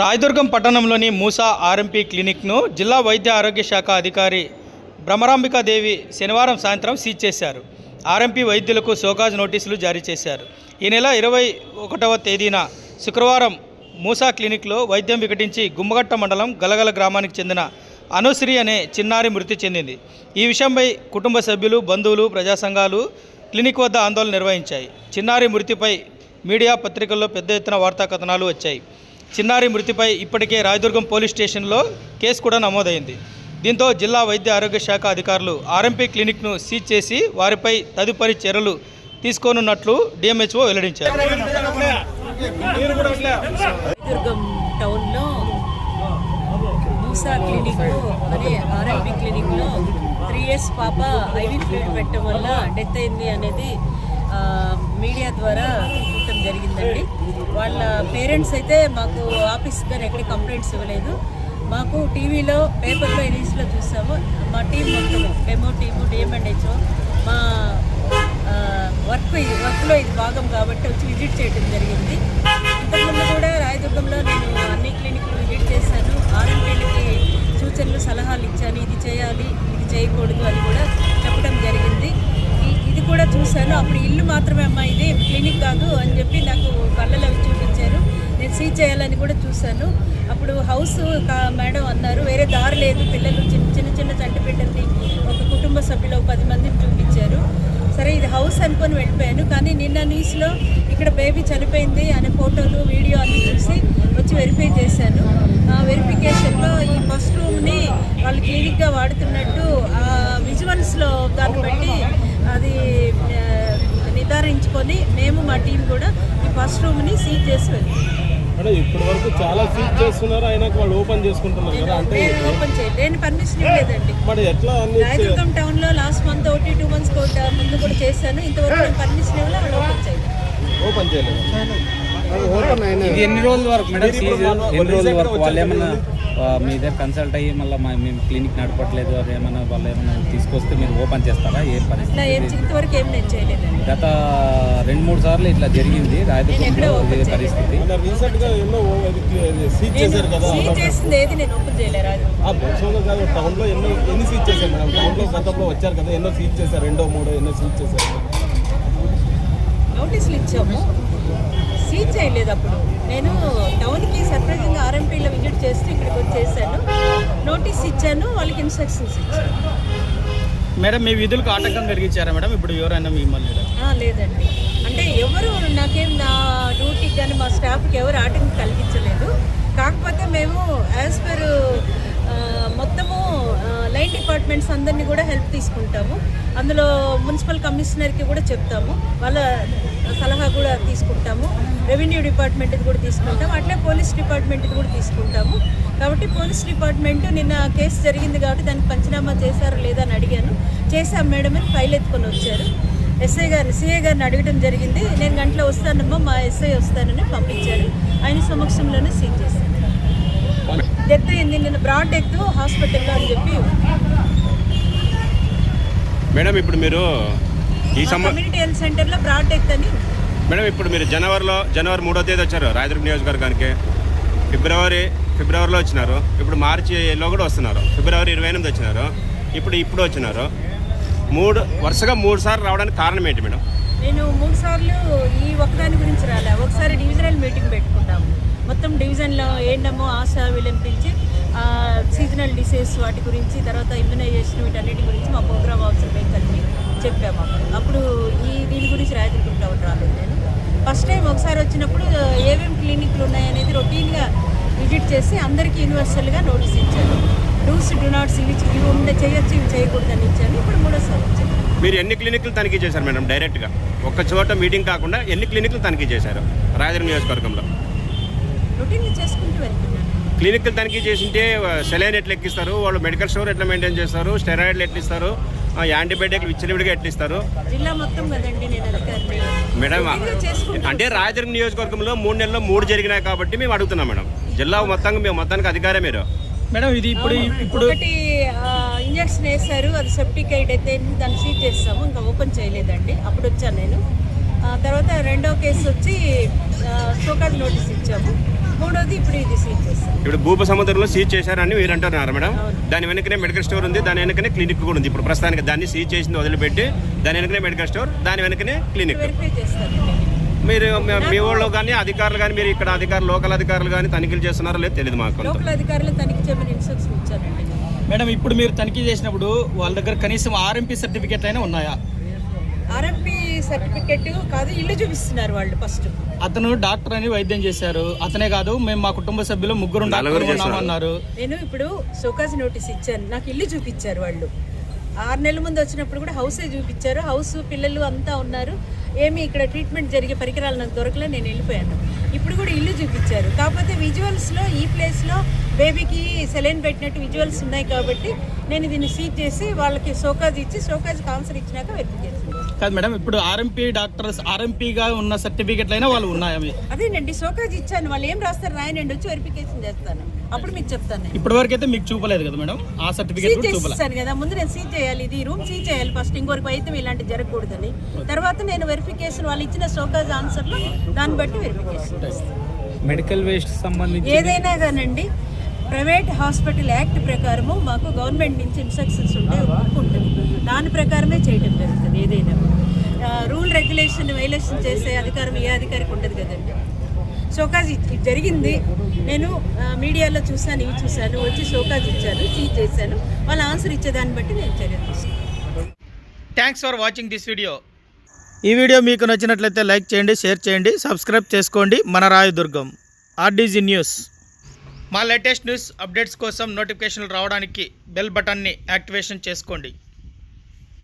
రాయదుర్గం పట్టణంలోని మూసా ఆర్ఎంపీ క్లినిక్ను జిల్లా వైద్య ఆరోగ్య శాఖ అధికారి భ్రమరాంబికాదేవి శనివారం సాయంత్రం సీజ్ చేశారు. ఆర్ఎంపీ వైద్యులకు సోకాజ్ నోటీసులు జారీ చేశారు. ఈ నెల ఇరవై ఒకటవ తేదీన శుక్రవారం మూసా క్లినిక్లో వైద్యం వికటించి గుమ్మగట్ట మండలం గలగల గ్రామానికి చెందిన అనుశ్రీ అనే చిన్నారి మృతి చెందింది. ఈ విషయంపై కుటుంబ సభ్యులు బంధువులు ప్రజా సంఘాలు క్లినిక్ వద్ద ఆందోళన నిర్వహించాయి. చిన్నారి మృతిపై మీడియా పత్రికల్లో పెద్ద ఎత్తున వార్తా కథనాలు వచ్చాయి. చిన్నారి మృతిపై ఇప్పటికే రాయదుర్గం పోలీస్ స్టేషన్లో కేసు కూడా నమోదైంది. దీంతో జిల్లా వైద్య ఆరోగ్య శాఖ అధికారులు ఆర్ఎంపీ క్లినిక్ను సీజ్ చేసి వారిపై తదుపరి చర్యలు తీసుకోనున్నట్లు డిఎంహెచ్ఓ వెల్లడించారు. టౌన్లో మూసా ఆర్ఐపి క్లినిక్లో త్రీ ఇయర్స్ పాప ఐవి ఫ్లూయిడ్ పెట్టడం వల్ల డెత్ అయింది అనేది మీడియా ద్వారా చూడటం జరిగిందండి. వాళ్ళ పేరెంట్స్ అయితే మాకు ఆఫీస్ కానీ ఎక్కడ కంప్లైంట్స్ ఇవ్వలేదు. మాకు టీవీలో పేపర్లో న్యూస్లో చూసాము. మా టీం మొత్తము demo team DM and HO మా వర్క్ ఇది- వర్క్లో ఇది భాగం కాబట్టి వచ్చి విజిట్ చేయడం జరిగింది. ఇంతకుముందు కూడా చేయాలని కూడా చూశాను. అప్పుడు హౌస్ కా- మేడం అన్నారు వేరే దారి లేదు పిల్లలు చిన్న చిన్న చిన్న చంటి బిడ్డల్ని ఒక కుటుంబ సభ్యులు ఒక పది మందిని చూపించారు. సరే ఇది హౌస్ అనుకొని వెళ్ళిపోయాను కానీ నిన్న న్యూస్లో ఇక్కడ బేబీ చనిపోయింది అనే ఫోటోలు వీడియో అన్ని చూసి వచ్చి వెరిఫై చేశాను. ఆ వెరిఫికేషన్లో ఈ ఫస్ట్ రూమ్ని వాళ్ళు క్లినిక్గా వాడుతున్నట్టు ఆ విజువల్స్లో దాన్ని బట్టి అది నిర్ధారించుకొని మేము మా టీం కూడా ఈ ఫస్ట్ రూమ్ని సీజ్ చేసి వెళ్ళాం. అంటే ఇప్పటి వరకు చాలా సీట్ చేస్తున్నారు. అయినా వాళ్ళు ఓపెన్ చేసుకుంటున్నారు కదా అంటే ఓపెన్ నేను పర్మిషన్ ఇవ్వలేదండి. మరి ఎట్లా అన్ని రాయదుర్గం టౌన్లో లాస్ట్ మంత్ ఒకటి టూ మంత్స్ ముందు కూడా చేశాను. ఇంతవరకు నేను పర్మిషన్ ఇవ్వలే ఓపెన్ చేయలేదు. ఓపెన్ చేయలేదు. ఇది ఎన్ని రోజుల వరకు మేడం? సీజ్ ఎన్ని రోజుల వరకు? వాళ్ళు ఏమన్నా మీ దగ్గర కన్సల్ట్ అయ్యి మళ్ళీ మేము క్లినిక్ నడపట్లేదు అది ఏమన్నా వాళ్ళు ఏమన్నా తీసుకొస్తే మీరు ఓపెన్ చేస్తారా? ఏ పరిస్థితి? ఏం ఇంతవరకు ఏం నేను చేయలేదండి గత రెండు మూడు సార్లు ఇట్లా జరిగింది రాయదుర్గంలో ఇదే పరిస్థితి. గా ఎన్నో ఎన్నో సీట్ చేశారు మేడం? టౌన్లో గతంలో వచ్చారు కదా ఎన్నో సీట్ చేశారు? రెండో మూడో ఎన్నో సీట్ చేశారు? నోటీసులు ఇచ్చాము. సీజ్ చేయలేదు అప్పుడు. నేను టౌన్కి సర్ప్రైజింగ్ ఆర్ఎంపీలో విజిట్ చేస్తూ ఇక్కడికి వచ్చేసాను. నోటీస్ ఇచ్చాను వాళ్ళకి ఇన్స్ట్రక్షన్స్ ఇచ్చాను. మేడం మీ విధులకు ఆటంకం కలిగించారా మేడం? ఇప్పుడు ఎవరైనా మిమ్మల్ని లేదండి. అంటే ఎవరు నాకేం నా డ్యూటీకి కానీ మా స్టాఫ్కి ఎవరు ఆటంకం కలిగించలేదు. కాకపోతే మేము యాజ్ పర్ మొత్తము లైన్ డిపార్ట్మెంట్స్ అందరినీ కూడా హెల్ప్ తీసుకుంటాము. అందులో మున్సిపల్ కమిషనర్కి కూడా చెప్తాము. వాళ్ళ సలహా కూడా తీసుకుంటాము. రెవెన్యూ డిపార్ట్మెంట్ది కూడా తీసుకుంటాం అట్లే పోలీస్ డిపార్ట్మెంట్ది కూడా తీసుకుంటాము. కాబట్టి పోలీస్ డిపార్ట్మెంట్ నిన్న కేసు జరిగింది కాబట్టి దానికి పంచనామా చేశారో లేదా అని అడిగాను. చేశాం మేడం అని ఫైల్ ఎత్తుకొని వచ్చారు. ఎస్ఐ గారిని సిఐ గారిని అడగడం జరిగింది. నేను గంటలో వస్తానమ్మా మా ఎస్ఐ వస్తానని పంపించారు. ఆయన సమక్షంలోనే సీజ్ చేశాను డెత్ అయింది. నిన్న బ్రాడ్ డెత్ హాస్పిటల్లో అని చెప్పి మేడం ఇప్పుడు మీరు ఈ కమ్యూనిటీ హెల్త్ సెంటర్లో బ్రాడ్ డెత్ అని మేడం ఇప్పుడు మీరు జనవరిలో జనవరి మూడో తేదీ వచ్చారు రాయదుర్గ నియోజకవర్గానికి. ఫిబ్రవరి ఫిబ్రవరిలో వచ్చినారు. ఇప్పుడు మార్చిలో కూడా వస్తున్నారు. ఫిబ్రవరి ఇరవై ఎనిమిది వచ్చినారు. ఇప్పుడు ఇప్పుడు వచ్చినారు. మూడు వరుసగా మూడు సార్లు రావడానికి కారణం ఏంటి మేడం? నేను మూడు సార్లు ఈ ఒకదాని గురించి రాలే. ఒకసారి డివిజనల్ మీటింగ్ పెట్టుకున్నాము మొత్తం డివిజన్లో ఏంటమ్మో ఆశ వీళ్ళని పిలిచి సీజనల్ డిసీజ్ వాటి గురించి తర్వాత ఇమ్యునైజేషన్ వీటన్నిటి గురించి మా ప్రోగ్రామ్ మేము కలిపి చెప్పాము అప్పుడు. అప్పుడు ఈ దీని గురించి రాయదుర్గంలో రాలేదు నేను. ఫస్ట్ టైం ఒకసారి వచ్చినప్పుడు ఏమేమి క్లినిక్లు ఉన్నాయనేది రొటీన్గా విజిట్ చేసి అందరికీ యూనివర్సల్గా నోటీస్ ఇచ్చాను డూస్ డు నాట్స్ ఇవి ఇవి ఉండే చేయొచ్చు ఇవి చేయకూడదని ఇచ్చాను ఇప్పుడు మూడోసారి వచ్చాను మీరు ఎన్ని క్లినిక్లు తనిఖీ చేశారు మేడం డైరెక్ట్గా? ఒక్క చోట మీటింగ్ కాకుండా ఎన్ని క్లినిక్లు తనిఖీ చేశారు రాయదుర్గ నియోజకవర్గంలో? రొటీన్గా చేసుకుంటూ వెళ్తున్నాను. క్లినిక్లు తనిఖీ చేసింటే సెలైన్ ఎట్లా ఎక్కిస్తారు? వాళ్ళు మెడికల్ స్టోర్ ఎట్లా మెయింటైన్ చేస్తారు? స్టెరాయిడ్లు ఎట్లా ఇస్తారు? యాంటీబయాటిక్లు విచ్చలవిడిగా ఎట్లా ఇస్తారు? జిల్లా మొత్తం కదండి నేను అధికారిని. మేడం అంటే రాయదుర్గ నియోజకవర్గంలో మూడు నెలల్లో మూడు జరిగినాయి కాబట్టి మేము అడుగుతున్నాం మేడం. జిల్లా మొత్తంగా మేము మొత్తానికి అధికారే మీరు. మేడం ఇది ఇప్పుడు ఇప్పుడు ఒకటి ఇంజక్షన్ వేశారు అది సెప్టిక్ ఎయిడ్ అయితే దాన్ని సీజ్ చేస్తాము ఇంకా ఓపెన్ చేయలేదండి. అప్పుడు వచ్చాను నేను. తర్వాత రెండో కేసు వచ్చి షోకాజ్ నోటీస్ ఇచ్చాము. మూడోది ఇప్పుడు ఇది సీజ్ చేస్తాం ఇప్పుడు భూప సముద్రంలో సీజ్ చేశారని మీరు అంటున్నారు మేడం. దాని వెనకనే మెడికల్ స్టోర్ ఉంది దాని వెనకనే క్లినిక్ కూడా ఉంది. ఇప్పుడు ప్రస్తుతానికి దాన్ని సీజ్ చేసింది వదిలిపెట్టి దాని వెనకనే మెడికల్ స్టోర్ దాని వెనకనే క్లినిక్ వెరిఫై మీరు. మీ- వాళ్ళు కానీ అధికారులు కానీ మీరు ఇక్కడ అధికారులు లోకల్ అధికారులు కానీ తనిఖీలు చేస్తున్నారో లేదు తెలియదు మాకు కొంత. లోకల్ అధికారులు తనిఖీ చేయమని ఇన్స్ట్రక్షన్ ఇచ్చారండి మేడం ఇప్పుడు మీరు తనిఖీ చేసినప్పుడు వాళ్ళ దగ్గర కనీసం ఆర్ఎంపీ సర్టిఫికేట్ అయినా ఉన్నాయా? ఆర్ఎంపీ సర్టిఫికెట్ కాదు ఇల్లు చూపిస్తున్నారు వాళ్ళు ఫస్ట్. అతను డాక్టర్ అని వైద్యం చేశారు. అతనే కాదు మేము మా కుటుంబ సభ్యులు ముగ్గురు. ఉన్నామన్నారు. నేను ఇప్పుడు సోకాజ్ నోటీస్ ఇచ్చాను. నాకు ఇల్లు చూపించారు వాళ్ళు. ఆరు నెలల ముందు వచ్చినప్పుడు కూడా హౌసే చూపించారు. హౌస్ పిల్లలు అంతా ఉన్నారు. ఏమి ఇక్కడ ట్రీట్మెంట్ జరిగే పరికరాలు నాకు దొరకలే నేను వెళ్ళిపోయాను. ఇప్పుడు కూడా ఇల్లు చూపించారు. కాకపోతే విజువల్స్లో ఈ ప్లేస్లో బేబీకి సెలైన్ పెట్టినట్టు విజువల్స్ ఉన్నాయి కాబట్టి నేను దీన్ని సీజ్ చేసి వాళ్ళకి సోకాజ్ ఇచ్చి సోకాజ్ ఆన్సర్ ఇచ్చినాక వెరిఫికేషన్ కాదు మేడం. ఇప్పుడు ఆర్ఎంపీ డాక్టర్స్ ఆర్ఎంపీగా ఉన్న సర్టిఫికెట్లు అయినా వాళ్ళు ఉన్నాయా మీ? అదేనండి సోకాజ్ ఇచ్చాను. వాళ్ళు ఏం రాస్తారు? రాయనండి వచ్చి వెరిఫికేషన్ చేస్తాను. అప్పుడు మీకు చెప్తాను ఇప్పటి వరకు అయితే మీకు చూపలేదు కదా మేడం? ఆ సర్టిఫికేట్ చూపలేదు కదా. ముందు నేను సీజ్ చేయాలి. ఇది రూమ్ సీజ్ చేయాలి ఫస్ట్ ఇంకొకరికి అయితే ఇలాంటి జరగకూడదని. తర్వాత నేను వెరిఫికేషన్ వాళ్ళు ఇచ్చిన సోకాజ్ ఆన్సర్లో దాన్ని బట్టి వెరిఫికేషన్ చేస్తాను మెడికల్ వేస్ట్ సంబంధించి ఏదైనా కానండి ప్రైవేట్ హాస్పిటల్ యాక్ట్ ప్రకారము మాకు గవర్నమెంట్ నుంచి ఇన్స్ట్రక్షన్స్ ఉంటే ఉంటుంది దాని ప్రకారమే చేయడం జరుగుతుంది ఏదైనా రూల్ రెగ్యులేషన్ వైలేషన్ చేసే అధికారం ఏ అధికారికి ఉండదు కదండి. షోకాజ్ జరిగింది. నేను మీడియాలో చూశాను ఇవి చూశాను వచ్చి షోకాజ్ ఇచ్చాను సీజ్ చేశాను. వాళ్ళు ఆన్సర్ ఇచ్చేదాన్ని బట్టి నేను చర్య తీసుకున్నాను. Thanks for watching this video ఈ వీడియో మీకు నచ్చినట్లయితే లైక్ చేయండి షేర్ చేయండి సబ్స్క్రైబ్ చేసుకోండి. మన రాయదుర్గం ఆర్డీజీ న్యూస్. మా లేటెస్ట్ న్యూస్ అప్డేట్స్ కోసం నోటిఫికేషన్లు రావడానికి బెల్ బటన్ని యాక్టివేషన్ చేసుకోండి.